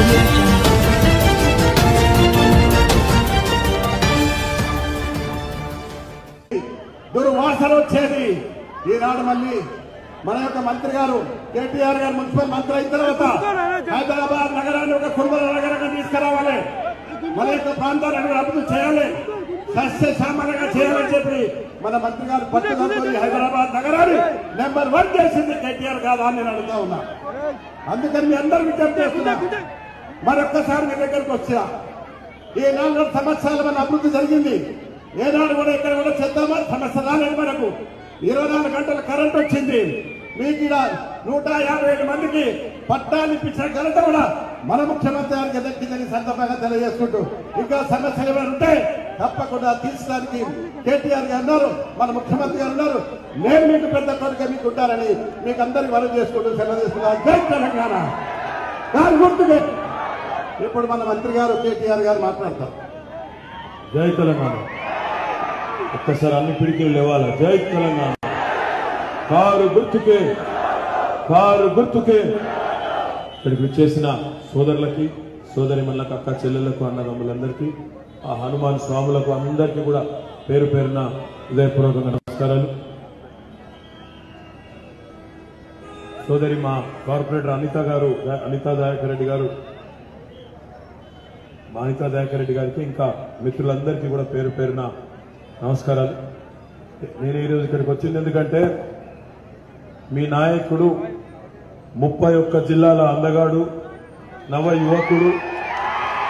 audio దుర్వాసన వచ్చేది. ఈనాడు మళ్ళీ మన యొక్క మంత్రి గారు కేటీఆర్ గారు మున్సిపల్ మంత్రి అయిన తర్వాత హైదరాబాద్ నగరాన్ని ఒక కుర్మల నగరంగా తీసుకురావాలి. మన యొక్క ప్రాంతాన్ని అభివృద్ధి చేయాలి. సస్య సామాన్యంగా చేయాలని చెప్పి మన మంత్రి గారు పట్టుదలతో హైదరాబాద్ నగరాన్ని నెంబర్ వన్ చేసింది కేటీఆర్ కాదా అని నేను అడుగుతా ఉన్నా. అందుకని మీ అందరూ విజ్ఞప్తి చేస్తున్నా. మరొక్కసారి మీ దగ్గరకు వచ్చా ఈ నాలుగు సంవత్సరాలు మన అభివృద్ధి జరిగింది. ఏనాడు కూడా ఇక్కడ కూడా చేద్దామా? సమస్య రాలేదు మనకు. ఇరవై నాలుగు గంటల కరెంట్ వచ్చింది. మీకు ఇలా నూట యాభై ఏడు మందికి పట్టాలు ఇప్పించిన ఘనత కూడా మన ముఖ్యమంత్రి గారికి దక్కిందని సందర్భంగా తెలియజేసుకుంటూ ఇంకా సమస్యలు ఏమైనా ఉంటే తప్పకుండా తీర్చడానికి కేటీఆర్ గారు ఉన్నారు మన ముఖ్యమంత్రి గారు ఉన్నారు. నేను మీకు పెద్ద కోరిక మీకు ఉంటారని మీకు అందరికి మనం చేసుకుంటూ సెలవు తీసుకున్నాను జై తెలంగాణ. దాని గుర్తుకే ఇప్పుడు మన మంత్రి గారు కేటీఆర్ గారు మాట్లాడతారు. జై తెలంగాణ. ఒక్కసారి అన్ని పిడికిలు లేవాలా. జై తెలంగాణ. కారు గుర్తుకే కారు గుర్తుకే. ఇక్కడికి వచ్చేసిన సోదరులకి సోదరిమణులకు అక్క చెల్లెలకు అన్నదమ్ములందరికీ ఆ హనుమాన్ స్వాములకు అందరికీ కూడా పేరు పేరున హృదయపూర్వకంగా నమస్కారాలు. సోదరి మా కార్పొరేటర్ అనిత గారు అనితా దాయకరెడ్డి రెడ్డి గారు మాణికా దయాకర్ రెడ్డి గారికి ఇంకా మిత్రులందరికీ కూడా పేరు పేరున నమస్కారాలు. నేను ఈరోజు ఇక్కడికి వచ్చింది ఎందుకంటే మీ నాయకుడు ముప్పై ఒక్క జిల్లాల అందగాడు నవ యువకుడు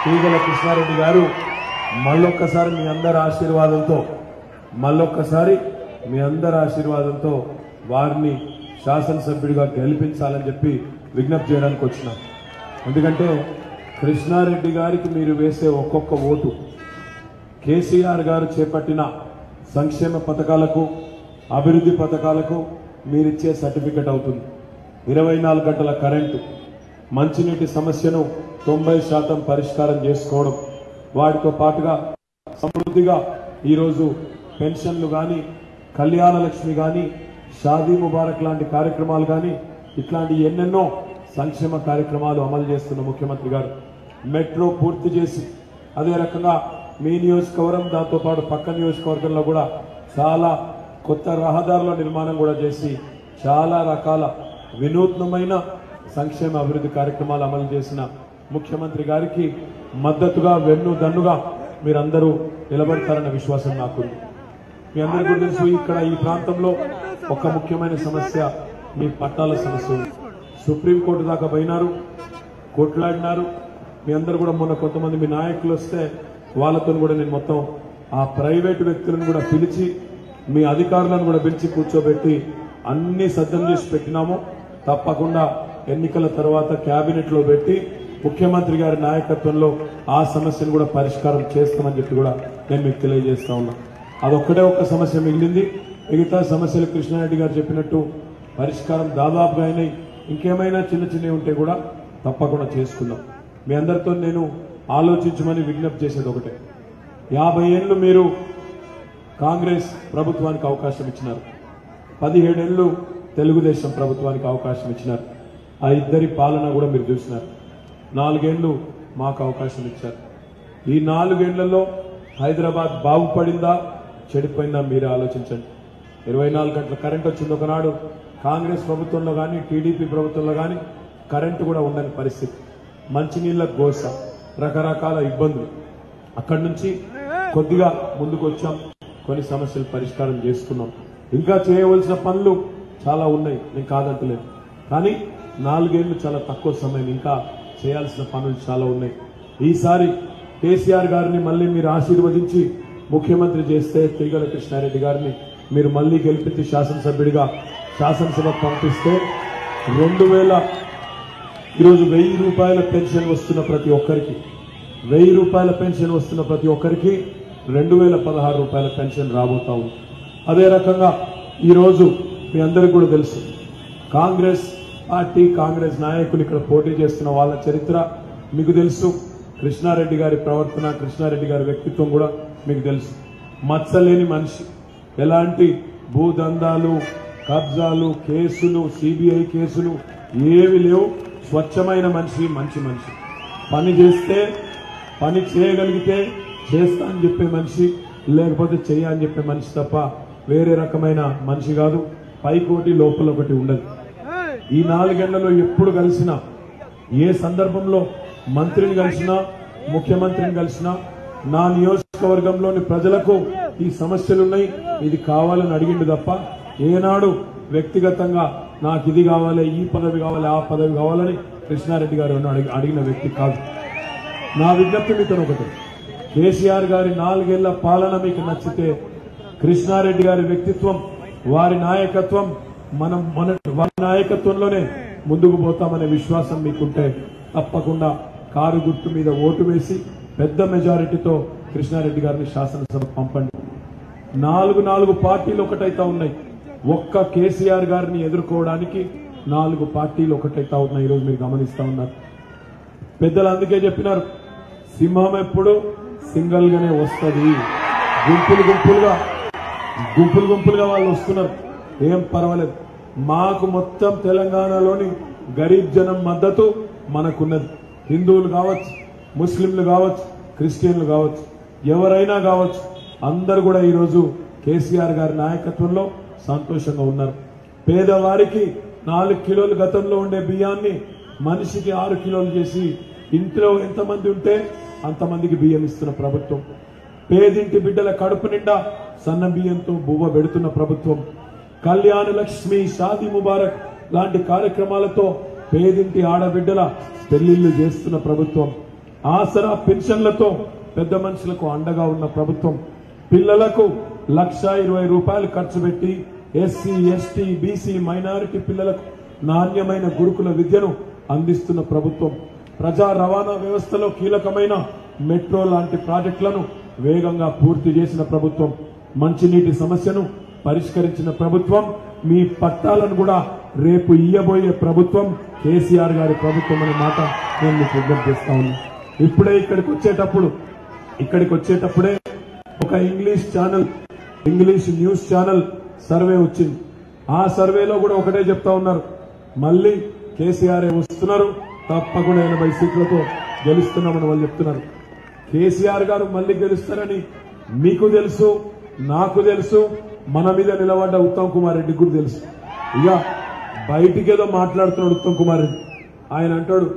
తీగల కృష్ణారెడ్డి గారు మళ్ళొక్కసారి మీ అందరి ఆశీర్వాదంతో మళ్ళొక్కసారి మీ అందరి ఆశీర్వాదంతో వారిని శాసనసభ్యుడిగా గెలిపించాలని చెప్పి విజ్ఞప్తి చేయడానికి వచ్చినాం. ఎందుకంటే కృష్ణారెడ్డి గారికి మీరు వేసే ఒక్కొక్క ఓటు కేసీఆర్ గారు చేపట్టిన సంక్షేమ పథకాలకు అభివృద్ధి పథకాలకు మీరిచ్చే సర్టిఫికెట్ అవుతుంది. ఇరవై నాలుగు గంటల కరెంటు మంచినీటి సమస్యను తొంభై శాతం పరిష్కారం చేసుకోవడం వాటితో పాటుగా సమృద్ధిగా ఈరోజు పెన్షన్లు కానీ కళ్యాణ లక్ష్మి కానీ షాదీ ముబారక్ లాంటి కార్యక్రమాలు కానీ ఇట్లాంటి ఎన్నెన్నో సంక్షేమ కార్యక్రమాలు అమలు చేస్తున్న ముఖ్యమంత్రి గారు. మెట్రో పూర్తి చేసి అదే రకంగా మీ నియోజకవర్గం దాంతో పాటు పక్క నియోజకవర్గంలో కూడా చాలా కొత్త రహదారుల నిర్మాణం కూడా చేసి చాలా రకాల వినూత్నమైన సంక్షేమ అభివృద్ధి కార్యక్రమాలు అమలు చేసిన ముఖ్యమంత్రి గారికి మద్దతుగా వెన్ను దన్నుగా మీరందరూ నిలబడతారన్న విశ్వాసం నాకుంది. మీ అందరికీ తెలుసు ఇక్కడ ఈ ప్రాంతంలో ఒక ముఖ్యమైన సమస్య మీ పట్టాల సమస్య ఉంది. సుప్రీంకోర్టు దాకా పోయినారు కొట్లాడినారు మీ అందరూ కూడా మొన్న కొంతమంది మీ నాయకులు వస్తే వాళ్ళతో కూడా నేను మొత్తం ఆ ప్రైవేటు వ్యక్తులను కూడా పిలిచి మీ అధికారులను కూడా పిలిచి కూర్చోబెట్టి అన్ని సజ్జం చేసి పెట్టినాము. తప్పకుండా ఎన్నికల తర్వాత క్యాబినెట్లో లో పెట్టి ముఖ్యమంత్రి గారి నాయకత్వంలో ఆ సమస్యను కూడా పరిష్కారం చేస్తామని చెప్పి కూడా నేను మీకు తెలియజేస్తా ఉన్నా. అదొక్కటే ఒక్క సమస్య మిగిలింది. మిగతా సమస్యలు కృష్ణారెడ్డి గారు చెప్పినట్టు పరిష్కారం దాదాపుగా అయినాయి. ఇంకేమైనా చిన్న చిన్నవి ఉంటే కూడా తప్పకుండా చేసుకుందాం. మీ అందరితో నేను ఆలోచించమని విజ్ఞప్తి చేసేది ఒకటే. యాభై ఏళ్ళు మీరు కాంగ్రెస్ ప్రభుత్వానికి అవకాశం ఇచ్చినారు. పదిహేడేళ్ళు తెలుగుదేశం ప్రభుత్వానికి అవకాశం ఇచ్చినారు. ఆ ఇద్దరి పాలన కూడా మీరు చూసినారు. నాలుగేళ్ళు మాకు అవకాశం ఇచ్చారు. ఈ నాలుగేళ్ళలో హైదరాబాద్ బాగుపడిందా చెడిపోయిందా మీరే ఆలోచించండి. ఇరవై నాలుగు గంటల కరెంట్ వచ్చింది ఒకనాడు కాంగ్రెస్ ప్రభుత్వంలో కానీ టీడీపీ ప్రభుత్వంలో కానీ కరెంటు కూడా ఉండని పరిస్థితి. మంచినీళ్ళ గోస రకరకాల ఇబ్బందులు. అక్కడి నుంచి కొద్దిగా ముందుకు వచ్చాం. కొన్ని సమస్యలు పరిష్కారం చేసుకున్నాం. ఇంకా చేయవలసిన పనులు చాలా ఉన్నాయి. నేను కాదంటలేదు. కానీ నాలుగేళ్ళు చాలా తక్కువ సమయం ఇంకా చేయాల్సిన పనులు చాలా ఉన్నాయి. ఈసారి కేసీఆర్ గారిని మళ్ళీ మీరు ఆశీర్వదించి ముఖ్యమంత్రి చేస్తే తీగల కృష్ణారెడ్డి గారిని మీరు మళ్ళీ గెలిపించి శాసనసభ్యుడిగా శాసనసభకు పంపిస్తే రెండు వేల ఈరోజు వెయ్యి రూపాయల పెన్షన్ వస్తున్న ప్రతి ఒక్కరికి వెయ్యి రూపాయల పెన్షన్ వస్తున్న ప్రతి ఒక్కరికి రెండు వేల పదహారు రూపాయల పెన్షన్ రాబోతా ఉంది. అదే రకంగా ఈరోజు మీ అందరికీ కూడా తెలుసు కాంగ్రెస్ పార్టీ కాంగ్రెస్ నాయకులు ఇక్కడ పోటీ చేస్తున్న వాళ్ళ చరిత్ర మీకు తెలుసు కృష్ణారెడ్డి గారి ప్రవర్తన కృష్ణారెడ్డి గారి వ్యక్తిత్వం కూడా మీకు తెలుసు. మచ్చలేని మనిషి ఎలాంటి భూదందాలు కబ్జాలు కేసులు సిబిఐ కేసులు ఏవి లేవు. స్వచ్ఛమైన మనిషి మంచి మనిషి. పని చేస్తే పని చేయగలిగితే చేస్తా అని చెప్పే మనిషి లేకపోతే చెయ్య అని చెప్పే మనిషి తప్ప వేరే రకమైన మనిషి కాదు. పైకోటి లోపల ఒకటి ఉండదు. ఈ నాలుగేళ్ళలో ఎప్పుడు కలిసినా ఏ సందర్భంలో మంత్రిని కలిసినా ముఖ్యమంత్రిని కలిసినా నా నియోజకవర్గంలోని ప్రజలకు ఈ సమస్యలున్నాయి ఇది కావాలని అడిగిండు తప్ప ఏనాడు వ్యక్తిగతంగా నాకు ఇది కావాలి ఈ పదవి కావాలి ఆ పదవి కావాలని కృష్ణారెడ్డి గారు అడిగి- అడిగిన వ్యక్తి కాదు. నా విజ్ఞప్తి మీతో ఒకటి. కేసీఆర్ గారి నాలుగేళ్ళ పాలన మీకు నచ్చితే కృష్ణారెడ్డి గారి వ్యక్తిత్వం వారి నాయకత్వం మనం మన వారి నాయకత్వంలోనే ముందుకు పోతామనే విశ్వాసం మీకుంటే తప్పకుండా కారు గుర్తు మీద ఓటు వేసి పెద్ద మెజారిటీతో కృష్ణారెడ్డి గారిని శాసనసభ పంపండి. నాలుగు నాలుగు పార్టీలు ఒకటైతే ఉన్నాయి. ఒక్క కేసీఆర్ గారిని ఎదుర్కోవడానికి నాలుగు పార్టీలు ఒకటైతా ఉన్నాయి ఈరోజు మీరు గమనిస్తా ఉన్నారు. పెద్దలు అందుకే చెప్పినారు సింహం ఎప్పుడు సింగల్ గానే వస్తుంది. గుంపులు గుంపులుగా గుంపులు గుంపులుగా వాళ్ళు వస్తున్నారు. ఏం పర్వాలేదు. మాకు మొత్తం తెలంగాణలోని గరీబ్ జనం మద్దతు మనకున్నది. హిందువులు కావచ్చు ముస్లింలు కావచ్చు క్రిస్టియన్లు కావచ్చు ఎవరైనా కావచ్చు అందరు కూడా ఈరోజు కేసీఆర్ గారి నాయకత్వంలో సంతోషంగా ఉన్నారు. పేదవారికి నాలుగు కిలోలు గతంలో ఉండే బియ్యాన్ని మనిషికి ఆరు కిలోలు చేసి ఇంట్లో ఎంతమంది ఉంటే అంతమందికి బియ్యం ఇస్తున్న ప్రభుత్వం. పేదింటి బిడ్డల కడుపు నిండా సన్న బియ్యంతో బువ్వ పెడుతున్న ప్రభుత్వం. కళ్యాణ లక్ష్మి షాది ముబారక్ లాంటి కార్యక్రమాలతో పేదింటి ఆడబిడ్డల పెళ్ళిళ్ళు చేస్తున్న ప్రభుత్వం. ఆసరా పెన్షన్లతో పెద్ద మనుషులకు అండగా ఉన్న ప్రభుత్వం. పిల్లలకు లక్ష ఇరవై రూపాయలు ఖర్చు పెట్టి ఎస్సీ ఎస్టీ బీసీ మైనారిటీ పిల్లలకు నాణ్యమైన గురుకుల విద్యను అందిస్తున్న ప్రభుత్వం. ప్రజా రవాణా వ్యవస్థలో కీలకమైన మెట్రో లాంటి ప్రాజెక్టులను వేగంగా పూర్తి చేసిన ప్రభుత్వం. మంచినీటి సమస్యను పరిష్కరించిన ప్రభుత్వం మీ పట్టాలను కూడా రేపు ఇయ్యబోయే ప్రభుత్వం కేసీఆర్ గారి ప్రభుత్వం అనే మాట నేను మీకు విజ్ఞప్తి చేస్తా ఉన్నా. ఇప్పుడే ఇక్కడికి వచ్చేటప్పుడు ఇక్కడికి వచ్చేటప్పుడే ఒక English channel English news channel survey వచ్చింది. ఆ సర్వేలో కూడా ఒకటే చెప్తా ఉన్నారు. మళ్ళీ కేసీఆర్ వస్తున్నారు? తప్పకుండా ఎనభై సీట్లతో గెలుస్తున్నామని వాళ్ళు చెప్తున్నారు. కేసీఆర్ గారు మళ్ళీ గెలుస్తారని మీకు తెలుసు నాకు తెలుసు మన మీద నిలబడ్డ ఉత్తమ్ కుమార్ రెడ్డికి కూడా తెలుసు. ఇక బయటికి ఏదో మాట్లాడుతున్నాడు ఉత్తమ్ కుమార్ రెడ్డి. ఆయన అంటాడు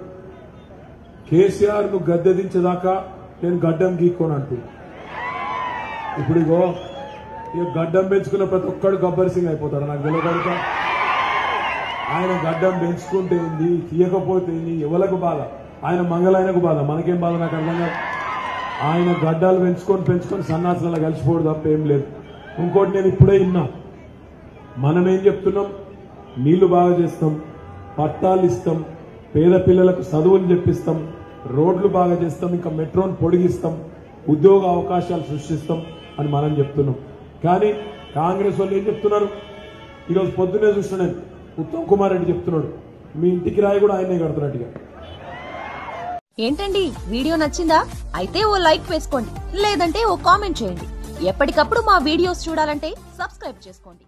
కేసీఆర్ను గద్దె దించేదాకా నేను గడ్డం గీక్కోను ఇప్పుడు ఇగో ఇక గడ్డం పెంచుకున్న ప్రతి ఒక్కడు గబ్బర్ సింగ్ అయిపోతాడు నాకు తెలియదు ఆయన గడ్డం పెంచుకుంటే ఏంది? తీయకపోతే ఏంది? ఎవలకు బాధ? ఆయన మంగళాయనకు బాధ. మనకేం బాధ? నాకు అర్థం కాదు. ఆయన గడ్డాలు పెంచుకొని పెంచుకొని సన్నాసులలో కలిసిపోవడం తప్ప ఏం లేదు. ఇంకోటి నేను ఇప్పుడే విన్నా మనం ఏం చెప్తున్నాం? నీళ్ళు బాగా చేస్తాం పట్టాలు ఇస్తాం పేద పిల్లలకు చదువులు చెప్పిస్తాం రోడ్లు బాగా చేస్తాం ఇంకా మెట్రోను పొడిగిస్తాం ఉద్యోగ అవకాశాలు సృష్టిస్తాం అని మనం చెప్తున్నాం. కానీ కాంగ్రెస్ వాళ్ళు ఏం చెప్తున్నారు? ఈరోజు పొద్దునే చూసిన ఉత్తమ్ కుమార్ రెడ్డి చెప్తున్నాడు. మీ ఇంటికి రాయి కూడా ఆయనే కడుతున్నట్టుగా ఏంటండి? వీడియో నచ్చిందా? అయితే ఓ లైక్ వేసుకోండి. లేదంటే ఓ కామెంట్ చేయండి. ఎప్పటికప్పుడు మా వీడియోస్ చూడాలంటే సబ్స్క్రైబ్ చేసుకోండి.